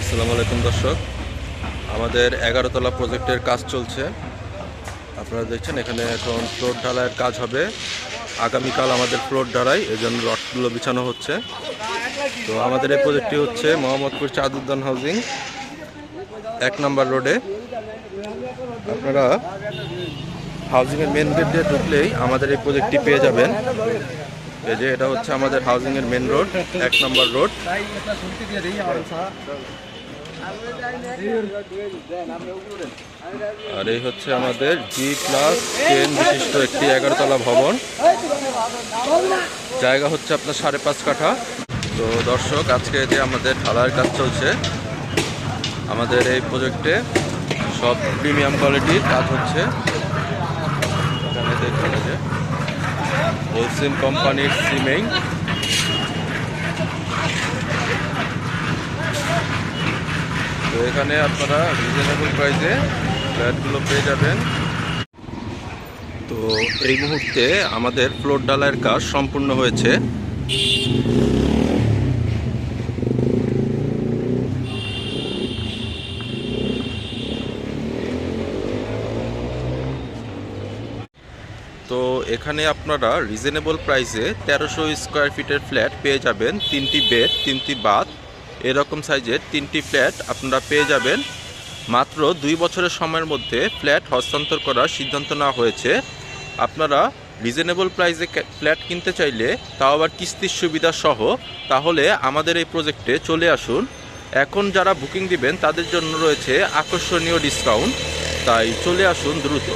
আসসালামু আলাইকুম দর্শক। আমাদের এগারোতলা প্রজেক্টের কাজ চলছে। আপনারা দেখছেন, এখানে এখন ফ্লোর ঢালাইয়ের কাজ হবে। আগামীকাল আমাদের ফ্লোর ঢালাই এই জন্য রডগুলো বিছানো হচ্ছে। তো আমাদের এই প্রজেক্টটি হচ্ছে মোহাম্মদপুর চাঁদুদ্দান হাউজিং, এক নম্বর রোডে। আপনারা হাউজিংয়ের মেন গেট দিয়ে ঢুকলেই আমাদের এই প্রজেক্টটি পেয়ে যাবেন। এই যে এটা হচ্ছে আমাদের হাউজিংয়ের মেন রোড এক নম্বর রোড আর এই হচ্ছে আমাদের জি প্লাস টেন বিশিষ্ট একটি এগারোতলা ভবন। জায়গা হচ্ছে আপনার সাড়ে পাঁচ কাঠা। তো দর্শক, আজকে যে আমাদের ঢালাইয়ের কাজ চলছে, আমাদের এই প্রজেক্টে সব প্রিমিয়াম কোয়ালিটির কাজ হচ্ছে। এখানে দেখুন যে। হোলসেল কোম্পানির সিমেই তো এখানে আপনারা রিজনেবল প্রাইসে ফ্ল্যাটগুলো পেয়ে যাবেন। তো এই মুহূর্তে আমাদের ফ্লোর ডালার কাজ সম্পূর্ণ হয়েছে। তো এখানে আপনারা রিজনেবল প্রাইসে তেরোশো স্কোয়ার ফিটের ফ্ল্যাট পেয়ে যাবেন। তিনটি বেড তিনটি বাথ এরকম সাইজের তিনটি ফ্ল্যাট আপনারা পেয়ে যাবেন। মাত্র দুই বছরের সময়ের মধ্যে ফ্ল্যাট হস্তান্তর করার সিদ্ধান্ত নেওয়া হয়েছে। আপনারা রিজনেবল প্রাইসে ফ্ল্যাট কিনতে চাইলে তাও আবার কিস্তির সুবিধা সহ তাহলে আমাদের এই প্রজেক্টে চলে আসুন। এখন যারা বুকিং দিবেন তাদের জন্য রয়েছে আকর্ষণীয় ডিসকাউন্ট তাই চলে আসুন দ্রুত।